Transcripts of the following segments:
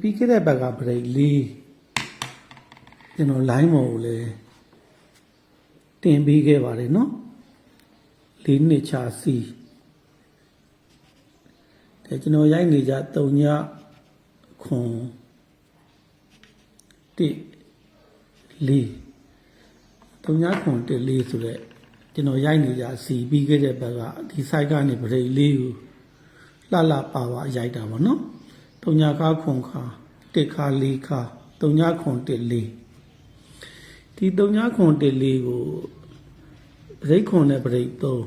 ပြီးခဲ့တဲ့ဘက်ကဘရိတ်လေးကျွန်တော် line မော်ကိုလည်းတင်ပြီးခဲ့ပါတယ်နော်လေးနှစ်ချာစီတဲ့ကျွန်တော်ရိုက်နေကြ3ညခွန်တိလေး3ညခွန်တိလေးဆိုတဲ့ကျွန်တော်ရိုက်နေကြစီပြီးခဲ့တဲ့ဘက်ကဒီ site ကနေဘရိတ်လေးကိုလှလှပါပါရိုက်တာပေါ့နော် တုံညာကားခွန်ခါတစ်ခါလေးခါတုံညာခွန်တစ်လေးဒီတုံညာခွန်တစ်လေးကိုပရိတ်ခွန်နဲ့ပရိတ်သုံး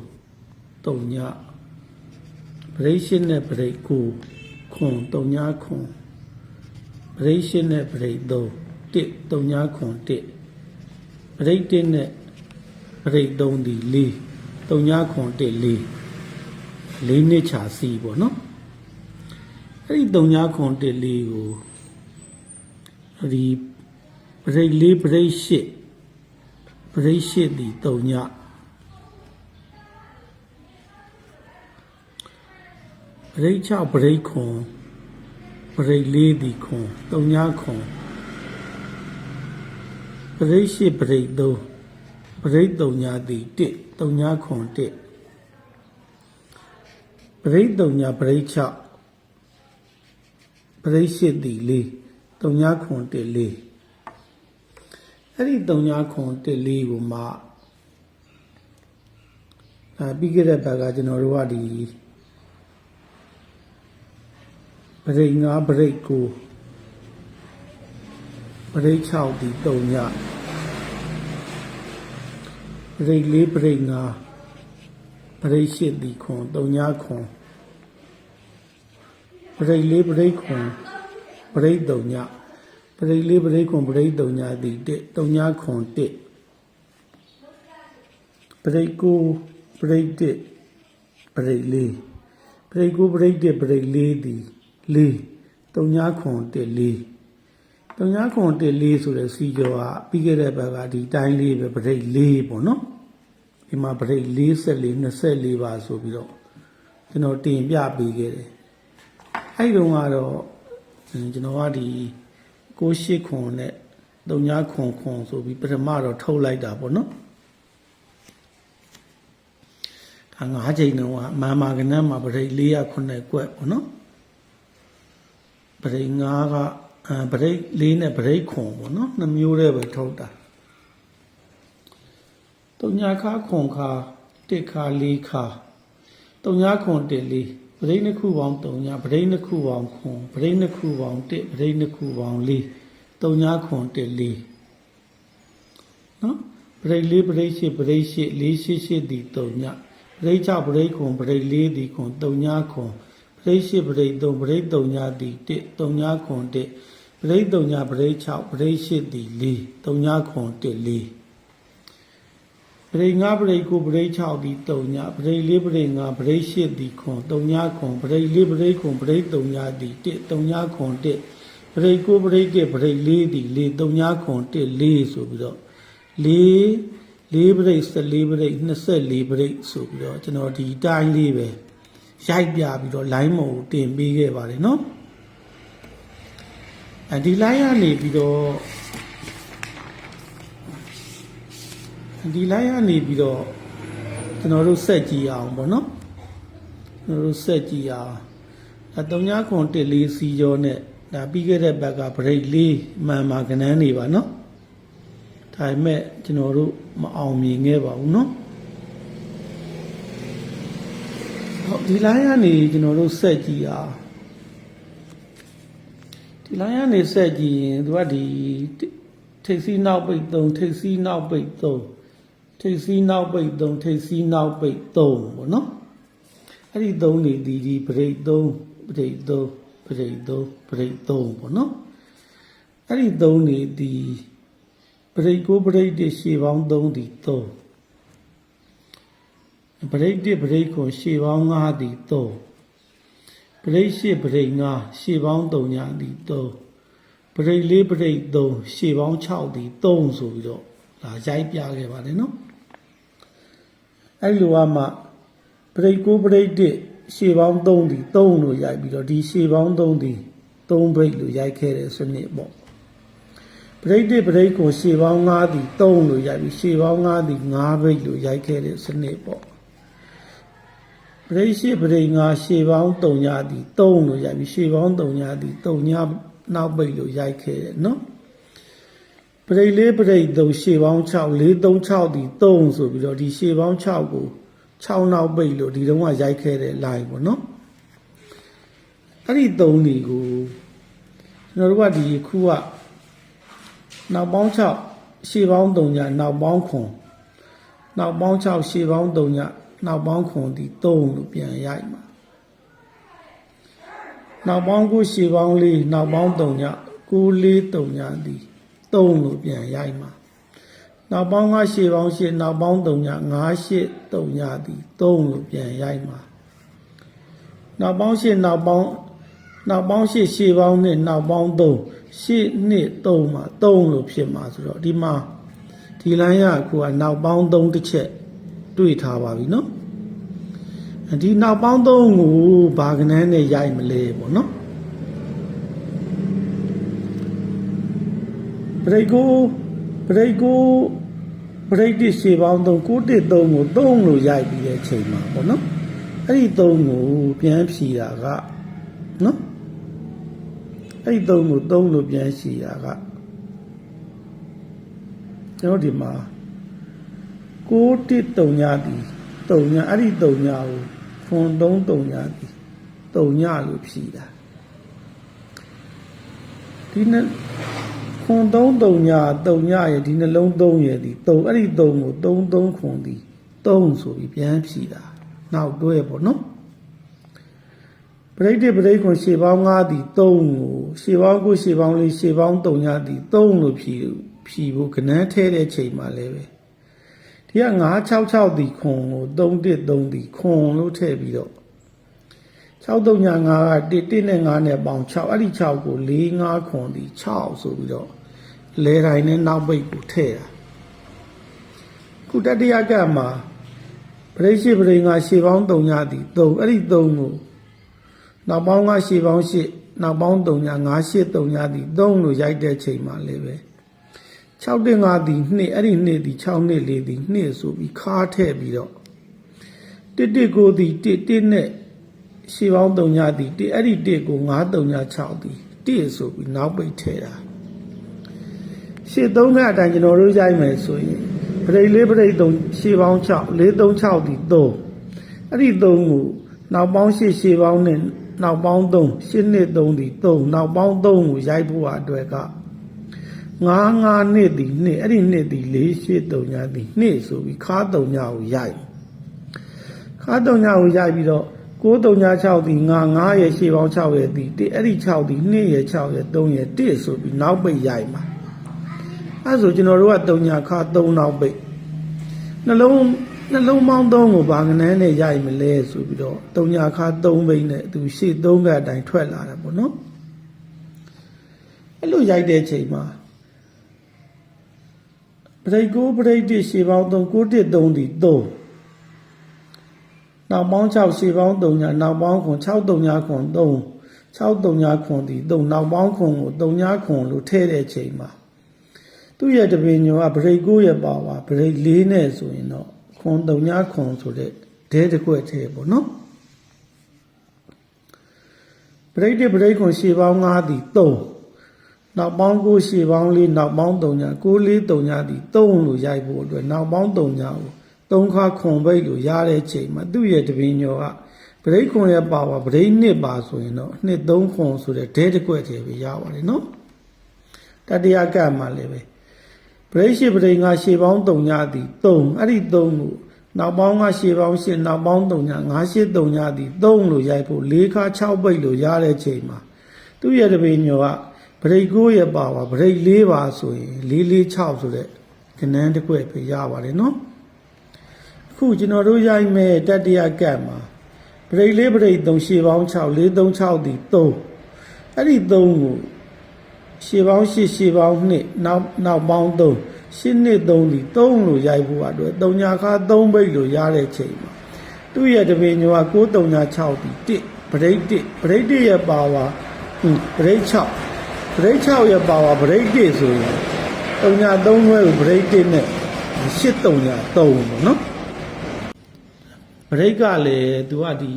တုံညာပရိတ်ရှင်းနဲ့ပရိတ်ကိုခွန်တုံညာခွန်ပရိတ်ရှင်းနဲ့ပရိတ်သုံးတစ်တုံညာခွန်တစ်ပရိတ်တစ်နဲ့ပရိတ်သုံးဒီလေးတုံညာခွန်တစ်လေးလေးနှစ်ချာစီပေါ့နော် အဲ့ဒီတုံညာခွန်တစ်လေးကိုဒီပရိတ်လေးပရိတ်ရှစ်ပရိတ်ရှစ်ဒီတုံညာပရိတ်6ပရိတ်ခွန်ပရိတ်လေးဒီခွန်တုံညာခွန်ပရိတ်ရှစ်ပရိတ်3ပရိတ်တုံညာဒီ1တုံညာခွန်1ပရိတ်တုံညာပရိတ်6 ပရိရှိတိလေးတုံညာခွန်တစ်လေးအဲ့ဒီတုံညာခွန်တစ်လေးကိုမှအဲပြီးခဲ့တဲ့ဘက်ကကျွန်တော်တို့ကဒီပရိငါပရိကိုပရိ6ဒီတုံညာပရိလေးပရိငါပရိရှိတိခွန်တုံညာခွန် ပရိတ်လေးပရိတ်ခွန်ပရိတ်တုံညပရိတ်လေးပရိတ်ခွန်ပရိတ်တုံညသည်တစ်တုံညခွန်တစ်ပရိတ်ကိုပရိတ်တစ်ပရိတ်လေးပရိတ်ကိုပရိတ်တစ်ပရိတ်လေးသည်လေးတုံညခွန်တစ်လေးတုံညခွန်တစ်လေးဆိုတဲ့စီကျော်ကပြီးခဲ့တဲ့ဘက်ကဒီတိုင်းလေးပဲပရိတ်လေးပေါ့နော်ဒီမှာပရိတ်44 24ပါဆိုပြီးတော့ကျွန်တော်တင်ပြပေးခဲ့တယ် အဲ့ဒီတုန်းကတော့ကျွန်တော်ကဒီကိုရှိခွန်နဲ့တုံညာခွန်ခွန်ဆိုပြီးပထမတော့ထုတ်လိုက်တာပေါ့နော်ဒါငါးချိန်တုန်းကမာမာကနန်းမှာပရိတ်400ခုနှစ်ကွက်ပေါ့နော်ပရိတ်9ကအဲပရိတ်4နဲ့ပရိတ်ခွန်ပေါ့နော်နှမျိုးတည်းပဲထုတ်တာတုံညာခါခွန်ခါတစ်ခါလေးခါတုံညာခွန်တစ်လေး ပရိနှစ်ခုပေါင်းတုံညာပရိနှစ်ခုပေါင်းခွန်ပရိနှစ်ခုပေါင်းတစ်ပရိနှစ်ခုပေါင်းလေးတုံညာခွန်တစ်လေးနော်ပရိလေးပရိရှိပရိရှိလေးရှိရှိဒီတုံညာပရိချပရိခွန်ပရိလေးဒီခွန်တုံညာခွန်ပရိရှိပရိသုံးပရိတုံညာဒီတစ်တုံညာခွန်တစ်ပရိတုံညာပရိ6ပရိရှိဒီလေးတုံညာခွန်တစ်လေး ပရိငါပရိကိုပရိ6ဒီတုံညာပရိလေးပရိငါပရိ8ဒီခွန်တုံညာခွန်ပရိလေးပရိခွန်ပရိတုံညာဒီ1တုံညာခွန်1ပရိကိုပရိ1ပရိ4ဒီ4တုံညာခွန်1 4ဆိုပြီးတော့4 4ပရိ14ပရိ24ပရိဆိုပြီးတော့ကျွန်တော်ဒီတိုင်းလေးပဲရိုက်ပြပြီးတော့ line မုံကိုတင်ပေးခဲ့ပါတယ်နော်အဲဒီ line ကနေပြီးတော့ ဒီ line ကနေပြီးတော့ကျွန်တော်တို့ဆက်ကြည့်အောင်ပေါ့နော်ကျွန်တော်တို့ဆက်ကြည့်အောင်အဲတုံညာခွန်တစ်လေးစီကျော်နဲ့ဒါပြီးခဲ့တဲ့ဘက်က break လေးမှန်မှကနန်းနေပါနော်ဒါပေမဲ့ကျွန်တော်တို့မအောင်မြင်ခဲ့ပါဘူးနော်ဟုတ်ဒီ line ကနေကျွန်တော်တို့ဆက်ကြည့်အောင်ဒီ line ကနေဆက်ကြည့်ရင်သူကဒီထိပ်စီးနောက်ပိတ်3ထိပ်စီးနောက်ပိတ်3 ထိပ်စီးနောက်ပိတ်3ထိပ်စီးနောက်ပိတ်3ပေါ့နော်အဲ့ဒီ3နေဒီဒီပရိတ်3ပရိတ်3ပရိတ်3ပရိတ်3ပေါ့နော်အဲ့ဒီ3နေဒီပရိတ်ကိုပရိတ်တစ်ရှေ့ပေါင်း3ဒီ3ပရိတ်တစ်ပရိတ်ကိုရှေ့ပေါင်း5ဒီ3ပရိတ်ရှေ့ပရိတ်5ရှေ့ပေါင်း3ညာဒီ3ပရိတ်4ပရိတ်3ရှေ့ပေါင်း6ဒီ3ဆိုပြီးတော့ ဒါရိုက်ပြခဲ့ပါတယ်နော်အဲ့လိုကမှပရိတ်ကိုပရိတ်တစ်ရှေပေါင်း3ဒီ3လို့ရိုက်ပြီးတော့ဒီရှေပေါင်း3ဒီ3ဘိတ်လို့ရိုက်ခဲ့တဲ့စနစ်ပေါ့ပရိတ်တစ်ပရိတ်ကိုရှေပေါင်း9သည်3လို့ရိုက်ပြီးရှေပေါင်း9သည်9ဘိတ်လို့ရိုက်ခဲ့တဲ့စနစ်ပေါ့ပရိတ်ရှိပရိတ်9ရှေပေါင်း3ညသည်3လို့ရိုက်ပြီးရှေပေါင်း3ညသည်3ညနောက်ဘိတ်လို့ရိုက်ခဲ့တယ်နော် ပရိတ်လေးပရိတ်သုံးရှေပေါင်း6 436ဒီ3ဆိုပြီးတော့ဒီရှေပေါင်း6ကို6နောက်ပိတ်လို့ဒီတုန်းကရိုက်ခဲ့တဲ့ line ပေါ့နော်အဲ့ဒီ3ဒီကိုကျွန်တော်တို့ကဒီခုကနောက်ပေါင်း6ရှေပေါင်း3ညနောက်ပေါင်းခွန်နောက်ပေါင်း6ရှေပေါင်း3ညနောက်ပေါင်းခွန်ဒီ3လို့ပြန်ရိုက်မှာနောက်ပေါင်း9ရှေပေါင်း4နောက်ပေါင်း3ည9 4 3ညဒီ3 လို့ပြန်ရိုက်မှာနောက်ပေါင်းကရှေပေါင်းရှေနောက်ပေါင်း3ည9 8 3ညဒီ3လို့ပြန်ရိုက်မှာနောက်ပေါင်းရှေနောက်ပေါင်းနောက်ပေါင်းရှေရှေပေါင်းနဲ့နောက်ပေါင်း3ရှေနှစ်3မှာ3လို့ဖြစ်မှာဆိုတော့ဒီမှာဒီလိုင်းရအခုကနောက်ပေါင်း3တစ်ချက်တွေ့ထားပါပြီနော်ဒီနောက်ပေါင်း3ကိုဘာကနန်းနဲ့ရိုက်မလဲပေါ့နော် ပရိတ်ကိုပရိတ်ကိုပရိတ်တစ်ရှေပေါင်း3 9တစ်3ကို3လို့ရိုက်ပြီးတဲ့အချိန်မှာပေါ့နော်အဲ့ဒီ3ကိုပြန်ဖြီတာကနော်အဲ့ဒီ3ကို3လို့ပြန်ဖြီတာကကျွန်တော်ဒီမှာ9တစ်3ညသည်3ညအဲ့ဒီ3ညကိုခွန်3 3ညသည်3ညလို့ဖြီတာဒီနေ့ ခွန်3 3ည3ညရဲ့ဒီနှလုံး3ရဲ့ဒီ3အဲ့ဒီ3ကို3 3ခွန်ဒီ3ဆိုပြီးပြန်ဖြီတာနောက်တွဲပေါ့နော်ပရိတ်တိပရိတ်ခွန်ရှေပေါင်း9ဒီ3ကိုရှေပေါင်း9ရှေပေါင်း4ရှေပေါင်း3ညဒီ3လို့ဖြီဖြီဖို့ကနန်းထဲတဲ့ချိန်မှာလည်းပဲဒီက966ဒီခွန်ကို3 1 3ဒီခွန်လို့ထည့်ပြီးတော့ 6 3ည5က1 1နဲ့5နဲ့ပေါင်း6အဲ့ဒီ6ကို4 5ခွန်ဒီ6ဆိုပြီးတော့လဲတိုင်းနဲ့နောက်ပိတ်ကိုထည့်တာခုတတိယကမှာပရိရှိပရိငါရှေပေါင်း3ညသည်3အဲ့ဒီ3ကိုနောက်ပေါင်းကရှေပေါင်း8နောက်ပေါင်း3ည5 8 3ညသည်3လို့ရိုက်တဲ့ချိန်မှာလည်းပဲ6တင်5သည်2အဲ့ဒီ2သည်6နှစ်4သည်2ဆိုပြီးခါထည့်ပြီးတော့တစ်တစ်ကိုသည်တစ်တစ်နဲ့ ရှေပေါင်း3ညသည်တစ်အဲ့ဒီတစ်ကို9 3ည6သည်တစ်ဆိုပြီးနောက်ပိတ်ထည့်တာရှေ့သုံးကအတိုင်းကျွန်တော်တို့ရိုက်မယ်ဆိုရင်ပရိတ်လေးပရိတ်သုံးရှေ့ပေါင်း6 436ဒီ3အဲ့ဒီ3ကိုနောက်ပေါင်းရှေ့ရှေ့ပေါင်းနဲ့နောက်ပေါင်း3ရှေ့နှစ်3ဒီ3နောက်ပေါင်း3ကိုရိုက်ဖို့အတွက်က9 9နှစ်ဒီနှစ်အဲ့ဒီနှစ်ဒီ4ရှေ့3ညာဒီနှစ်ဆိုပြီးခါ3ညာကိုရိုက်ခါ3ညာကိုရိုက်ပြီးတော့ 9 3ညာ6ဒီ9 9ရဲ့ရှေ့ပေါင်း6ရဲ့ဒီ1အဲ့ဒီ6ဒီ2ရဲ့6ရဲ့3ရဲ့1ဆိုပြီးနောက်ပိတ်ရိုက်မှာအဲဆိုကျွန်တော်တို့ကတုံညာခါ3နောက်ပိတ်နှလုံးနှလုံးပေါင်း3ကိုဘာကနန်းနဲ့ရိုက်မလဲဆိုပြီးတော့တုံညာခါ3ပိတ်နဲ့သူရှေ့3ကအတိုင်းထွက်လာတယ်ပေါ့နော်အဲ့လိုရိုက်တဲ့ချိန်မှာပရိတ်ကိုပရိတ်တစ်ရှေ့ပေါင်း3 9တစ်3ဒီ3 နောက်ပေါင်း6ရှေ့ပေါင်း3ညာနောက်ပေါင်းခွန်6 3ညာခွန်3 6 3ညာခွန်ဒီ3နောက်ပေါင်းခွန်ကို3ညာခွန်လို့ထည့်တဲ့ချိန်မှာသူ့ရဲ့တပင်ညောကဗရိတ်ကိုရဲ့ပါဝါဗရိတ်လေးနဲ့ဆိုရင်တော့ခွန်တုံညာခွန်ဆိုတဲ့ဒဲတစ်ခွက်သေးပေါ့နော်ဗရိတ်တဲ့ဗရိတ်ခွန်ရှေပေါင်း9သည်3နောက်ပေါင်း9ရှေပေါင်း4နောက်ပေါင်း3ညာ9 4 3ညာသည်3လို့ရိုက်ဖို့အတွက်နောက်ပေါင်း3ညာကို 3ခါခွန်ပိတ်လို့ရတဲ့ချိန်မှာသူ့ရဲ့တပင်ညောကဗရိတ်ခွန်ရဲ့ပါဝါဗရိတ်နှစ်ပါဆိုရင်တော့နှစ်3ခွန်ဆိုတဲ့ဒဲတစ်ခွက်သေးပဲရပါတယ်နော်တတိယကတ်မှာလည်းပဲပရိရှိပရိငါရှေပေါင်း3ညသည်3အဲ့ဒီ3ကိုနောက်ပေါင်းကရှေပေါင်း8နောက်ပေါင်း3ည9 8 3ညသည်3လို့ရိုက်ဖို့၄ခါ6ပိတ်လို့ရတဲ့ချိန်မှာသူ့ရဲ့တပည့်ညောကပရိ9ရဲ့ပါပါပရိ4ပါဆိုရင်4 4 6ဆိုတဲ့ကနန်းတစ်ခွက်ပဲရပါတယ်နော်အ ခုကျွန်တော်တို့ရိုက်မဲ့တတ္တယကတ်မှာပရိ4ပရိ3ရှေပေါင်း6 4 3 6သည်3အဲ့ဒီ3ကိုရှေပေါင်းရှစ်ရှေပေါင်းနှစ်နောက်နောက်ပေါင်းသုံးရှစ်နှစ်သုံးဒီသုံးလို့ရိုက်ဖို့အတွက်တုံညာခါသုံးပိတ်လို့ရတဲ့ချိန်မှာသူ့ရဲ့တပင်ညောက6တုံညာ6ဒီ1ပရိတ်1ပရိတ်1ရဲ့ပါဝါอืมဗရိတ်6ဗရိတ်6ရဲ့ပါဝါဗရိတ်1ဆိုရင်တုံညာ3တွဲကိုဗရိတ်1နဲ့8တုံညာ3ပေါ့နော်ဗ ရိတ်ကလည်းသူကဒီ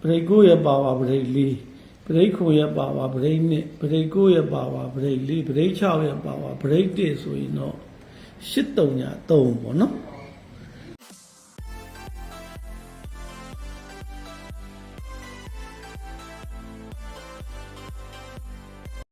ဗရိတ်9ရဲ့ပါဝါဗရိတ်4ဗရိတ်9ရဲ့ပါဝါဗရိတ်2ဗရိတ်9ရဲ့ပါဝါဗရိတ်4ဗရိတ်6ရဲ့ပါဝါဗရိတ်1ဆိုရင်တော့8တုံညာ3ပေါ့နော်